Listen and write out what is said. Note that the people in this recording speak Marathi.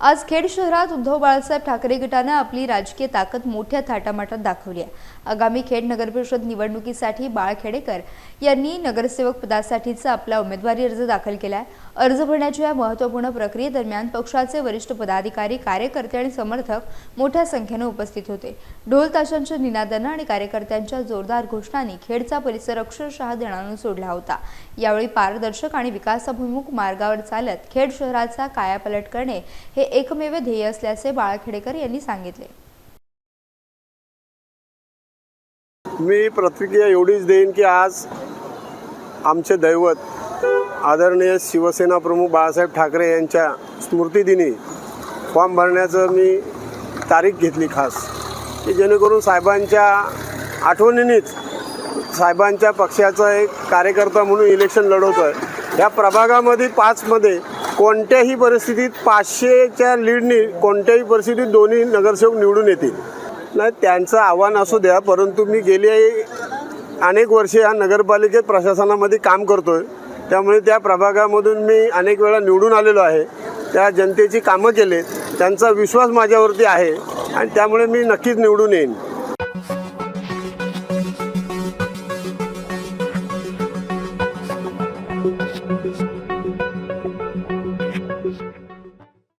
आज खेड शहरात उद्धव बाळासाहेब ठाकरे गटानं आपली राजकीय ताकद मोठ्या थाटामाटात दाखवली आहे. आगामी खेड नगरपरिषद निवडणुकीसाठी बाळ खेडेकर यांनी नगरसेवक पदासाठीचा आपला उमेदवारी अर्ज दाखल केला आहे अर्ज भरण्याच्या या महत्त्वपूर्ण प्रक्रियेदरम्यान पक्षाचे वरिष्ठ पदाधिकारी कार्यकर्ते आणि समर्थक मोठ्या संख्येनं उपस्थित होते. ढोल ताशांच्या निनादानं आणि कार्यकर्त्यांच्या जोरदार घोषणांनी खेडचा परिसर अक्षरशः दणाणून सोडला होता. यावेळी पारदर्शक आणि विकासाभिमुख मार्गावर चालत खेड शहराचा कायापलट करणे हे एकमेव ध्येय असल्याचे बाळखेडेकर यांनी सांगितले. मी प्रतिक्रिया एवढीच देईन की आज आमचे दैवत आदरणीय शिवसेना प्रमुख बाळासाहेब ठाकरे यांच्या स्मृतिदिनी फॉर्म भरण्याचं मी तारीख घेतली खास. की जेणेकरून साहेबांच्या आठवणीनेच साहेबांच्या पक्षाचा एक कार्यकर्ता म्हणून इलेक्शन लढवतो आहे या प्रभागामध्ये पाचमध्ये कोणत्याही परिस्थितीत पाचशेच्या लीडनी कोणत्याही परिस्थितीत दोन्ही नगरसेवक निवडून येतील. नाही त्यांचं आव्हान असू द्या परंतु मी गेली अनेक वर्षे ह्या नगरपालिकेत प्रशासनामध्ये काम करतोय. त्यामुळे त्या प्रभागामधून मी अनेक वेळा निवडून आलेलो आहे. त्या जनतेची कामं केले त्यांचा विश्वास माझ्यावरती आहे आणि त्यामुळे मी नक्कीच निवडून येईन.